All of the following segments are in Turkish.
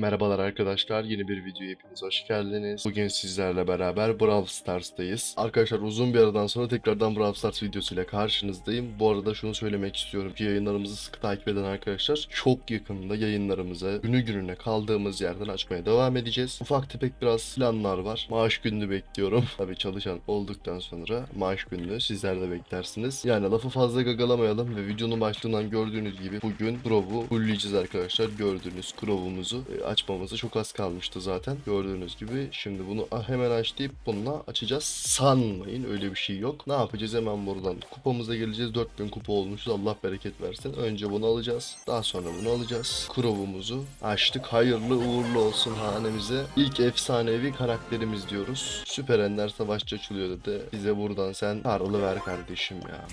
Merhabalar arkadaşlar, yeni bir videoya hepiniz hoş geldiniz. Bugün sizlerle beraber Brawl Stars'tayız. Arkadaşlar uzun bir aradan sonra tekrardan Brawl Stars videosuyla karşınızdayım. Bu arada şunu söylemek istiyorum ki yayınlarımızı sıkı takip eden arkadaşlar çok yakında yayınlarımızı günü gününe kaldığımız yerden açmaya devam edeceğiz. Ufak tefek biraz planlar var. Maaş gününü bekliyorum. Tabii çalışan olduktan sonra maaş gününü sizler de beklersiniz. Yani lafı fazla gagalamayalım ve videonun başlığından gördüğünüz gibi bugün Crow'u fullleyeceğiz arkadaşlar. Gördüğünüz Crow'umuzu açmamıza çok az kalmıştı zaten. Gördüğünüz gibi şimdi bunu ah, hemen aç deyip bununla açacağız. Sanmayın öyle bir şey yok. Ne yapacağız hemen buradan kupamıza geleceğiz. 4000 kupa olmuşuz. Allah bereket versin. Önce bunu alacağız. Daha sonra bunu alacağız. Crow'umuzu açtık. Hayırlı uğurlu olsun hanemize. İlk efsanevi karakterimiz diyoruz. Süper Ender Savaşçı açılıyor dedi. Bize buradan sen Karl'ı ver kardeşim ya.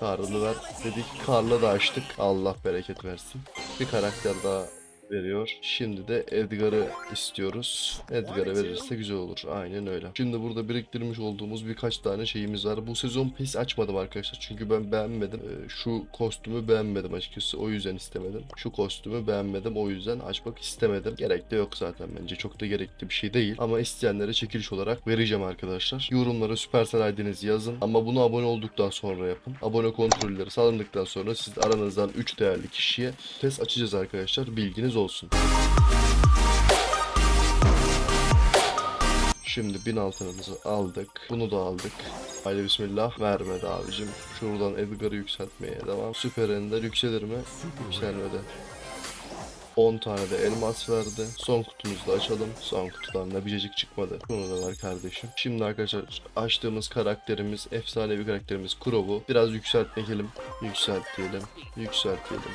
Karl'ı ver dedik. Karl'ı da açtık. Allah bereket versin. Bir karakter daha veriyor. Şimdi de Edgar'ı istiyoruz. Edgar'a verirse güzel olur. Aynen öyle. Şimdi burada biriktirmiş olduğumuz birkaç tane şeyimiz var. Bu sezon pes açmadım arkadaşlar. Çünkü ben beğenmedim. Ee, şu kostümü beğenmedim açıkçası. O yüzden istemedim. Şu kostümü beğenmedim. O yüzden açmak istemedim. Gerek de yok zaten bence. Çok da gerekli bir şey değil. Ama isteyenlere çekiliş olarak vereceğim arkadaşlar. Yorumlara Supercell ID'nizi yazın. Ama bunu abone olduktan sonra yapın. Abone kontrolleri sağlandıktan sonra siz aranızdan 3 değerli kişiye pes açacağız arkadaşlar. Bilginiz olsun. Şimdi bin altınımızı aldık. Bunu da aldık. Haydi bismillah. Vermedi abicim. Şuradan Edgar'ı yükseltmeye devam. Süper Ender yükselir mi? Yükselmedi. 10 tane de elmas verdi. Son kutumuzu da açalım. Son kutudan da biricik çıkmadı. Bunu da var kardeşim. Şimdi arkadaşlar açtığımız karakterimiz, efsanevi karakterimiz Crow'u biraz yükseltmeyelim. Yükseltmeyelim. Yükseltmeyelim.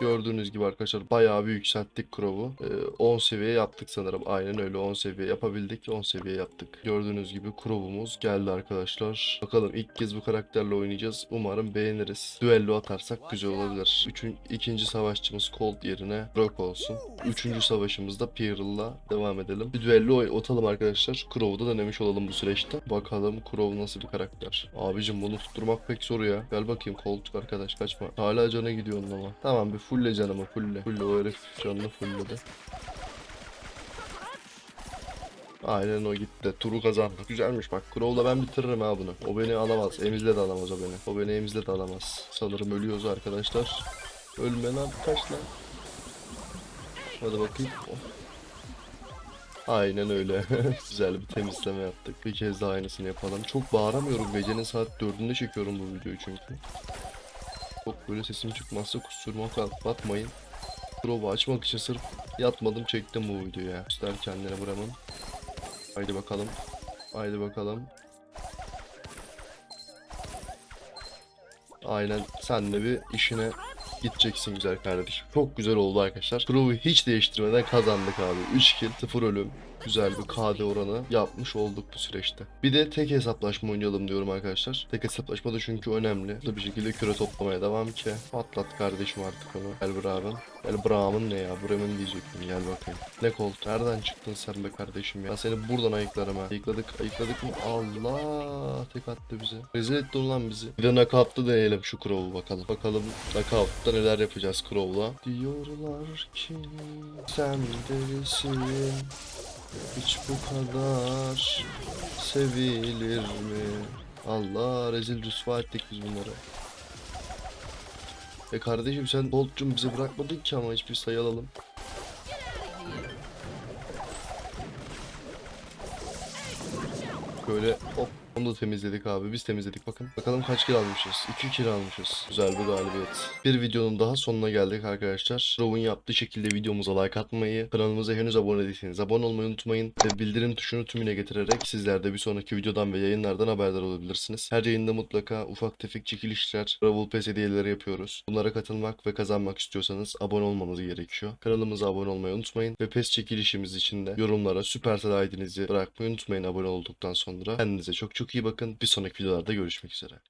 Gördüğünüz gibi arkadaşlar bayağı bir yükselttik Crow'u. Ee, 10 seviye yaptık sanırım. Aynen öyle 10 seviye yapabildik. 10 seviye yaptık. Gördüğünüz gibi Crow'umuz geldi arkadaşlar. Bakalım ilk kez bu karakterle oynayacağız. Umarım beğeniriz. Düello atarsak güzel olabilir. Üçün, ikinci savaşçımız Colt yerine Brock olsun. Üçüncü savaşımızda Pearl'la devam edelim. Bir düello atalım arkadaşlar. Crow'u da denemiş olalım bu süreçte. Bakalım Crow nasıl bir karakter. Abicim bunu tutturmak pek zor ya. Gel bakayım Colt arkadaş kaçma. Hala cana gidiyor ama. Tamam bir fulle canımı fulle. Fulle herif canını fulledi. Aynen o gitti. Turu kazandık. Güzelmiş bak. Crow'la ben bitiririm ha bunu. O beni alamaz. Emizle de alamaz o beni. O beni emizle de alamaz. Sanırım ölüyoruz arkadaşlar. Ölme lan. Kaç lan. Hadi bakayım. Aynen öyle. Güzel bir temizleme yaptık. Bir kez daha aynısını yapalım. Çok bağıramıyorum. Gecenin saat 4'ünde çekiyorum bu videoyu çünkü. Çok böyle sesim çıkmazsa kusuruma kalk batmayın. Pro'u açmak için sırf yatmadım çektim bu videoyu ya. Göster kendine buramın. Haydi bakalım. Haydi bakalım. Aynen sen de bir işine gideceksin güzel kardeşim. Çok güzel oldu arkadaşlar. Pro'yu hiç değiştirmeden kazandık abi. 3 kill 0 ölüm. Güzel bir KD oranı yapmış olduk bu süreçte. Bir de tek hesaplaşma oynayalım diyorum arkadaşlar. Tek hesaplaşma da çünkü önemli. Hızlı bir şekilde küre toplamaya devam ki. Patlat kardeşim artık onu. Gel Braum'ın. Gel Braum'ın ne ya? Bremen diyecektim. Gel bakayım. Ne Colt? Nereden çıktın sen be kardeşim ya? Seni buradan ayıklarım ha. Ayıkladık. Ayıkladık mı? Allah. Tek attı bize. Rezil ettin lan bizi. Bir de knockout'ta deneyelim şu Crow'u bakalım. Bakalım knockout'ta neler yapacağız Crow'la. Diyorlar ki sen delisin. Hiç bu kadar sevilir mi? Allah rezil rüsva ettik biz bunları. E kardeşim sen Bolt'cum bize bırakmadın ki ama hiçbir sayı alalım. Böyle hop onu da temizledik abi. Biz temizledik bakın. Bakalım kaç kill almışız. 2 kill almışız. Güzel bir galibiyet. Bir videonun daha sonuna geldik arkadaşlar. Rov'un yaptığı şekilde videomuza like atmayı, kanalımıza henüz abone değilseniz abone olmayı unutmayın. Ve bildirim tuşunu tümüne getirerek sizler de bir sonraki videodan ve yayınlardan haberdar olabilirsiniz. Her yayında mutlaka ufak tefek çekilişler, Ravul Pass hediyeleri yapıyoruz. Bunlara katılmak ve kazanmak istiyorsanız abone olmanız gerekiyor. Kanalımıza abone olmayı unutmayın. Ve PES çekilişimiz için de yorumlara Supercell ID'nizi bırakmayı unutmayın abone olduktan sonra. Kendinize çok çok iyi bakın. Bir sonraki videolarda görüşmek üzere.